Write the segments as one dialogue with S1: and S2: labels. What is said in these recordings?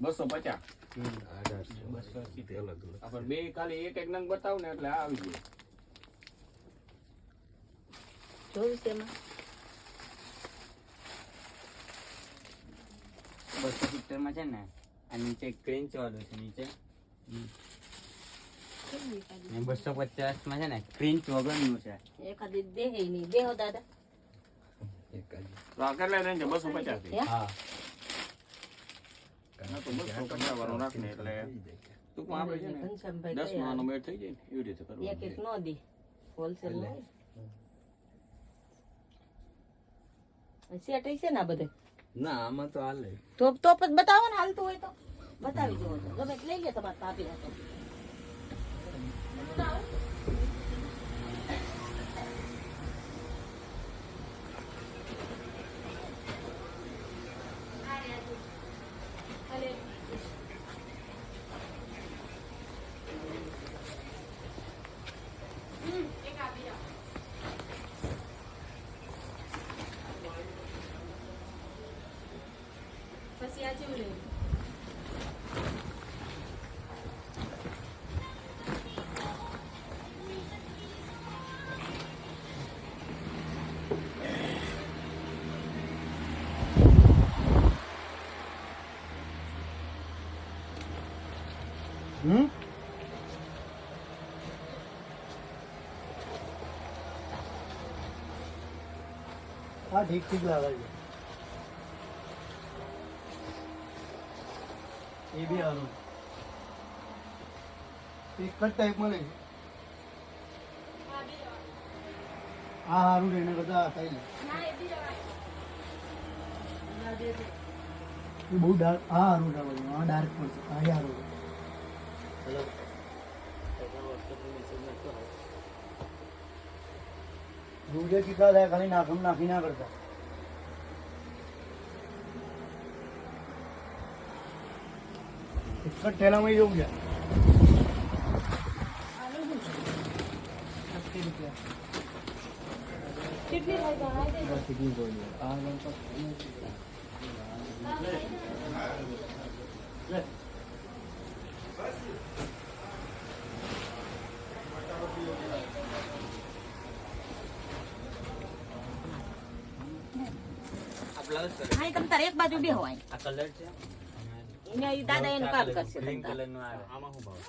S1: બસો પચાસ.
S2: બસો સિત્તેર
S1: આપણે બે ખાલી એક એક નંગ બતાવ ને એટલે આ આવી જાય
S3: એમાં
S2: બસો સિત્તેરમાં છે ને આ નીચે ક્રેન્ચ વાળું છે નીચે. બસો પચાસમાં છે ને ક્રેન્ચ વગરનું છે.
S3: એકાદી દેહ નહીં. દેહો દાદા.
S1: તો આ કેટલા રેન્જ બસો પચાસ
S3: હે.
S1: તો બસો પચાસ વાળું રાખીને એટલે ટૂંકમાં આપણે છે ને દસ
S3: કયા?
S1: મેળ થઈ જાય ને એવી રીતે કરવું
S3: એક એક નો દી. હોલસેલ સેટ હશે ને આ બધે?
S4: ના આમાં તો હાલે.
S3: તો તો બતાવો ને હાલતું હોય તો. બતાવી દો તો. ગમે લઈ લે તમારે પાપી નાખો પછી આ જેવું લેવું
S4: હમ હા ઠીક ઠીક લાગે છે એ બી સારું. એક જ ટાઈપ મળે હા સારું એને બધા ખાઈ લે એ બહુ ડાર્ક હા સારું ડાર્ક હા ડાર્ક પડશે હા સારું હેલો દૂધે કીધા થાય ખાલી નાખમ નાખી ના કરતા એક જ ઠેલામાં જવું છે અસી રૂપિયા
S3: કેટલી થાય જણાવી દેજો.
S4: બસ એટલી બોલી. આ લોકો- લે.
S2: આ બ્લાઉઝ કરે
S3: હા, એ તમ તારે એક બાજુ બે હોય
S2: આ કલર છે?
S3: એને દાદા એનું કામ કરશે
S2: ગ્રીન
S3: તમ તારે.
S2: કલરનું આવે આમાં શું ભાવ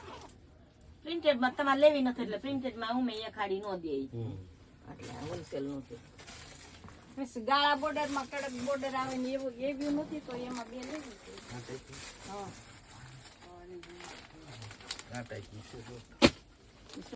S3: Printed માં તમારે લેવી નથી એટલે માં હું મેં હાડી નો દે. એટલે આ wholesale નું છે.
S5: બસ ગાળા બોર્ડરમાં કડક બોર્ડર આવે ને એવું એવું નથી તો એમાં બે લેવી છે. હા.